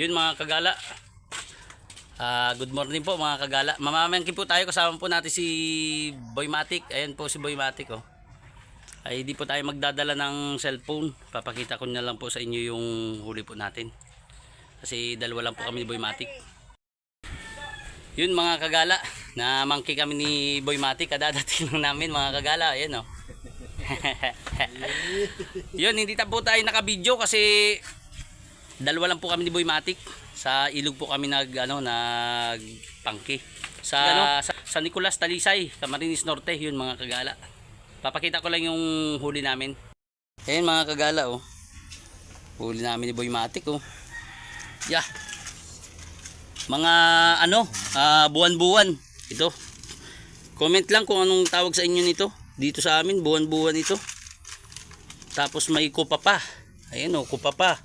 Yun mga kagala. Ah, good morning po mga kagala. Mamamangkin po tayo kasama po natin si Boy Matic. Ayan po si Boy Matic oh. Ay di po tayo magdadala ng cellphone. Papakita ko na lang po sa inyo yung huli po natin. Kasi dalawa lang po kami ni Boy Matic. Yun mga kagala, na mangki kami ni Boy Matic kadadating lang namin mga kagala. Ayan oh. Yun, hindi po tayo naka-video kasi dalawa lang po kami ni Boy Matic. Sa ilog po kami nag ano nag pangki. Sa, sa sa Nicolas Talisay, Camarines Norte, yun mga kagala. Papakita ko lang yung huli namin. Ayan mga kagala oh. Huli namin ni Boy Matic oh. Yeah. Mga ano, ah, buwan-buwan ito. Comment lang kung anong tawag sa inyo nito. Dito sa amin, buwan-buwan ito. Tapos may kupa pa. Ayan oh, kupa pa.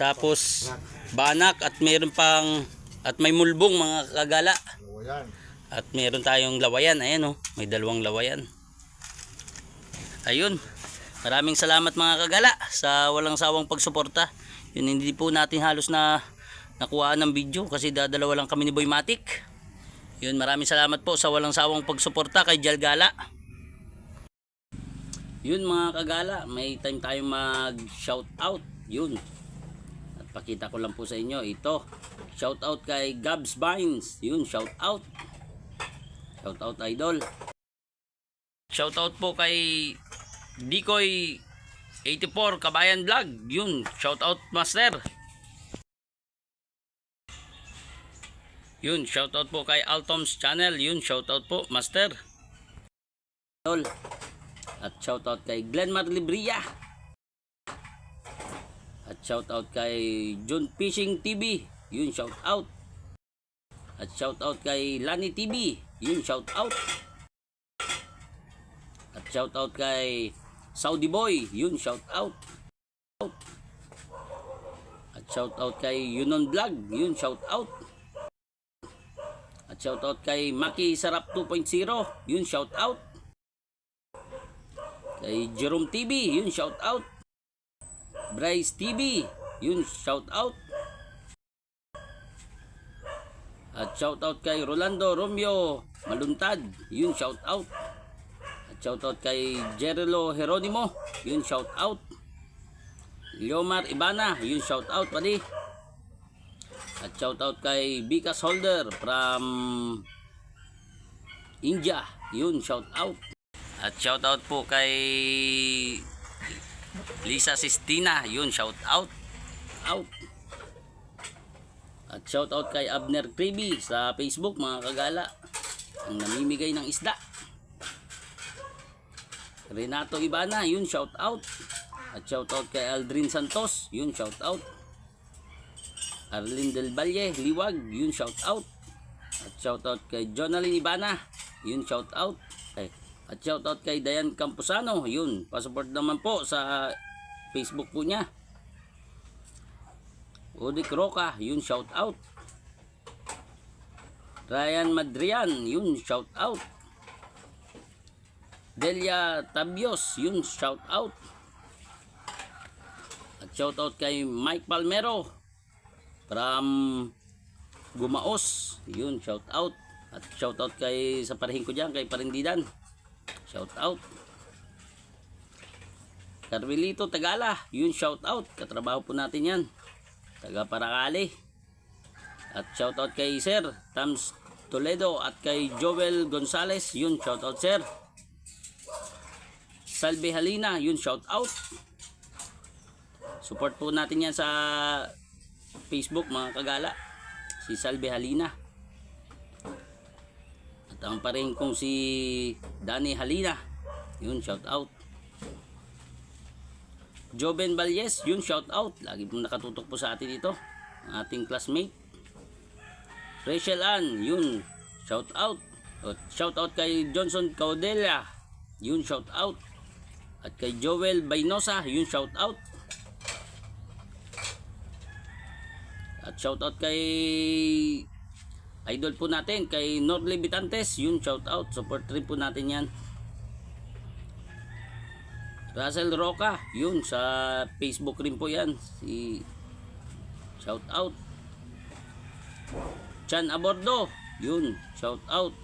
Tapos banak at meron pang at may mulbong mga kagala. O. At meron tayong lawayan. Ayan oh, may dalawang lawayan. Ayun. Maraming salamat mga kagala sa walang sawang pagsuporta. Yun hindi po natin halos na nakuha ng video kasi dadalawa lang kami ni Boy Matic. Yun maraming salamat po sa walang sawang pagsuporta kay Jal Gala. Yun mga kagala, may time tayong mag shout out. Yun. At pakita ko lang po sa inyo ito. Shout out kay Gabs Vines. Yun, shout out. Shout out idol. Shout out po kay Dikoy 84 Kabayan Vlog. Yun, shout out master. Yun, shout out po kay Altom's channel. Yun, shout out po master. Idol. At shout out kay Glenmar Libria. At shout out kay John Fishing TV. Yun, shout out. At shout out kay Lani TV. Yun, shout out. At shout out kay Saudi Boy. Yun, shout out. At shout out kay Yunon Vlog. Yun, shout out. At shout out kay Maki Sarap 2.0. Yun, shout out. Kay Jerome TV. Yun, shout out. Bryce TV. Yun, shout out. At shout out kay Rolando Romeo Maluntad. Yun, shout out. At shout out kay Jerelo Heronimo. Yun, shout out. Leomar Ibana. Yun, shout out pali. At shout out kay Bikas Holder from India. Yun, shout out. At shout out po kay Lisa Sistina. Yun, shout out. Out. At shout out kay Abner Creepy sa Facebook mga kagala. Ang namimigay ng isda. Renato Ibana, yun shout out. At shout out kay Aldrin Santos, yun shout out. Arlene Del Valle, Liwag, yun shout out. At shout out kay Jonalyn Ibana, yun shout out. Okay. At shout out kay Dayan Camposano, yun. Pasupport naman po sa Facebook po niya. Udik Roca, yun shout out. Ryan Madrian, yun shout out. Delia Tabios, yun shout out. At shout out kay Mike Palmero from Gumaos, yun shout out. At shout out kay sa parehing ko diyan kay Parindidan. Shout out. Carmelito Tagala, yun shout out. Katrabaho po natin yan. Taga Paracali. At shout out kay Sir Tams Toledo at kay Joel Gonzales, yun shout out sir. Salve Halina, yun shout out. Support po natin yan sa Facebook mga kagala. Si Salve Halina. At ang pa rin kong si Danny Halina. Yun, shout out. Joven Valles, yun, shout out. Lagi pong nakatutok po sa atin ito. Ang ating classmate. Rachel Ann, yun, shout out. At shout out kay Johnson Caudela. Yun, shout out. At kay Joel Baynosa, yun, shout out. At shout out kay idol po natin kay Nordley Bitantes, yun shout out. Support rin po natin yan. Russell Roca, yun, sa Facebook rin po yan. Si shout out. Chan Abordo, yun, shout out.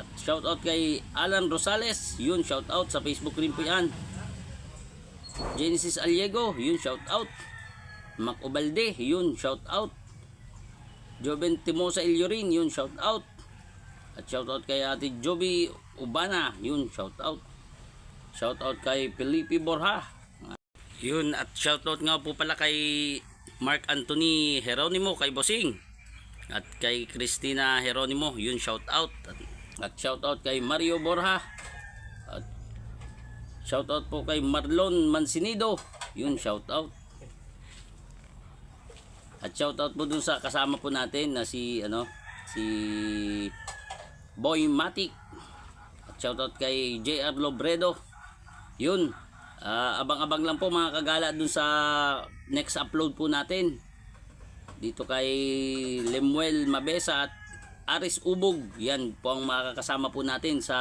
At shout out kay Alan Rosales, yun, shout out sa Facebook rin po yan. Genesis Aliego, yun, shout out. Mac Obalde, yun, shout out. Joven Timosa Ilyorin, yun, shout out. At shout out kay Ate Joby Ubana, yun, shout out. Shout out kay Felipe Borja. Yun, at shout out nga po pala kay Mark Anthony Heronimo, kay Bossing. At kay Christina Heronimo, yun, shout out. At, at shout out kay Mario Borja. At shout out po kay Marlon Mansinido, yun, shout out. At shout out po dun sa kasama po natin na si ano si Boy Matic. At shout out kay JR Lobredo. Yun. ah, abang-abang lang po mga kagala dun sa next upload po natin. Dito kay Lemuel Mabesa at Aris Ubog. Yan po ang makakasama po natin sa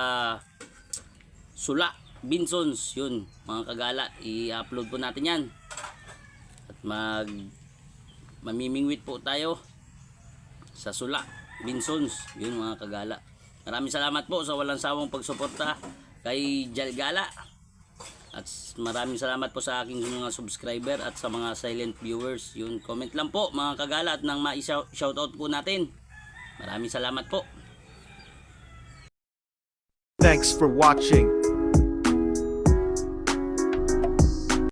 Sula Binsons. Yun mga kagala. I-upload po natin yan. At mag mamimingwit po tayo sa Sula, Binsons, yun mga kagala. Maraming salamat po sa walang sawang pagsuporta kay Jalgala. At maraming salamat po sa aking mga subscriber at sa mga silent viewers. Yun, comment lang po mga kagala at nang ma-shoutout po natin. Maraming salamat po. Thanks for watching.